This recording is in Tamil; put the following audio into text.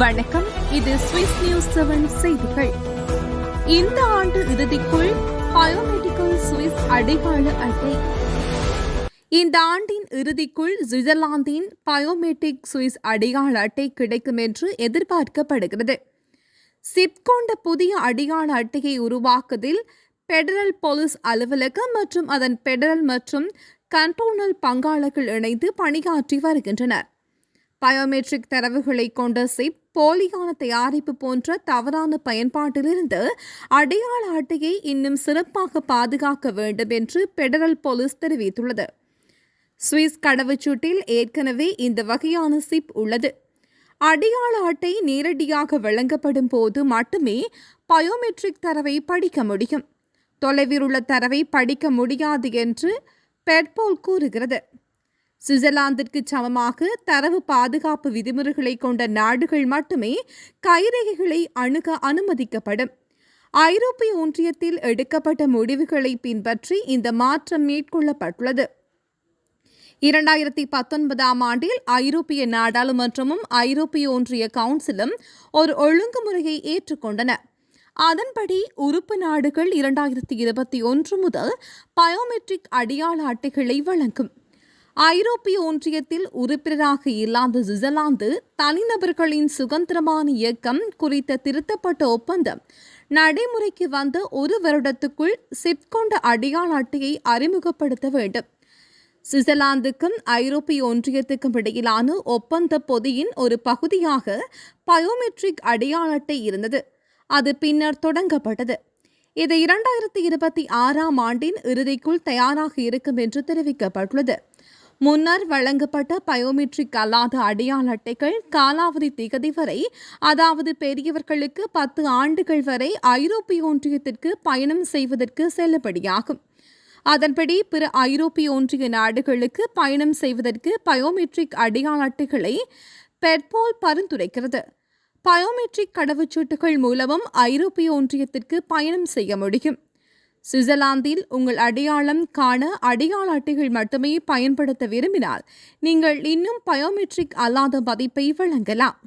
வணக்கம். இது சுவிஸ் நியூஸ் செவன் செய்திகள். இந்த ஆண்டு இறுதிக்குள் பயோமெடிக்கல் சுவிஸ் அடையாள அட்டை. இந்த ஆண்டின் இறுதிக்குள் சுவிட்சர்லாந்தின் பயோமெட்ரிக் சுவிஸ் அடையாள அட்டை கிடைக்கும் என்று எதிர்பார்க்கப்படுகிறது. சிப் கொண்ட புதிய அடையாள அட்டையை உருவாக்குவதில் பெடரல் போலீஸ் அலுவலகம் மற்றும் அதன் பெடரல் மற்றும் கண்டோனல் பங்காளர்கள் இணைந்து பணியாற்றி வருகின்றனர். பயோமெட்ரிக் தரவுகளை கொண்ட சிப் போலியான தயாரிப்பு போன்ற தவறான பயன்பாட்டிலிருந்து அடையாள அட்டையை இன்னும் சிறப்பாக பாதுகாக்க வேண்டும் என்று பெடரல் போலீஸ் தெரிவித்துள்ளது. சுவிஸ் கடவுச்சீட்டில் ஏற்கனவே இந்த வகையான சிப் உள்ளது. அடையாள அட்டை நேரடியாக வழங்கப்படும் போது மட்டுமே பயோமெட்ரிக் தரவை படிக்க முடியும். தொலைவில் உள்ள தரவை படிக்க முடியாது என்று பெட்போல் கூறுகிறது. சுவிட்சர்லாந்திற்கு சமமாக தரவு பாதுகாப்பு விதிமுறைகளை கொண்ட நாடுகள் மட்டுமே கைரேகைகளை அணுக அனுமதிக்கப்படும். ஐரோப்பிய ஒன்றியத்தில் எடுக்கப்பட்ட முடிவுகளை பின்பற்றி இந்த மாற்றம் மேற்கொள்ளப்பட்டுள்ளது. இரண்டாயிரத்தி பத்தொன்பதாம் ஆண்டில் ஐரோப்பிய நாடாளுமன்றமும் ஐரோப்பிய ஒன்றிய கவுன்சிலும் ஒரு ஒழுங்குமுறையை ஏற்றுக்கொண்டன. அதன்படி உறுப்பு நாடுகள் இரண்டாயிரத்தி இருபத்தி ஒன்று முதல் பயோமெட்ரிக் அடையாள அட்டைகளை வழங்கும். ஐரோப்பிய ஒன்றியத்தில் உறுப்பினராக இல்லாத சுவிட்சர்லாந்து தனிநபர்களின் சுதந்திரமான இயக்கம் குறித்த திருத்தப்பட்ட ஒப்பந்தம் நடைமுறைக்கு வந்த ஒரு வருடத்துக்குள் சிப் கொண்ட அடையாள அட்டையை அறிமுகப்படுத்த வேண்டும். சுவிட்சர்லாந்துக்கும் ஐரோப்பிய ஒன்றியத்துக்கும் இடையிலான ஒப்பந்த பொதியின் ஒரு பகுதியாக பயோமெட்ரிக் அடையாள அட்டை இருந்தது. அது பின்னர் தொடங்கப்பட்டது. இது இரண்டாயிரத்தி இருபத்தி ஆறாம் ஆண்டின் இறுதிக்குள் தயாராக இருக்கும் என்று தெரிவிக்கப்பட்டுள்ளது. முன்னர் வழங்கப்பட்ட பயோமெட்ரிக் அல்லாத அடையாள அட்டைகள் காலாவதி திகதி வரை அதாவது பெரியவர்களுக்கு பத்து ஆண்டுகள் வரை ஐரோப்பிய ஒன்றியத்திற்கு பயணம் செய்வதற்கு செல்லுபடியாகும். அதன்படி பிற ஐரோப்பிய ஒன்றிய நாடுகளுக்கு பயணம் செய்வதற்கு பயோமெட்ரிக் அடையாள அட்டைகளை பெட்போல் பரிந்துரைக்கிறது. பயோமெட்ரிக் கடவுச்சீட்டுகள் மூலமும் ஐரோப்பிய ஒன்றியத்திற்கு பயணம் செய்ய முடியும். சுவிட்சர்லாந்தில் உங்கள் அடையாளம் காண அடையாள அட்டைகள் மட்டுமே பயன்படுத்த விரும்பினால் நீங்கள் இன்னும் பயோமெட்ரிக் அல்லாத பதிப்பை வழங்கலாம்.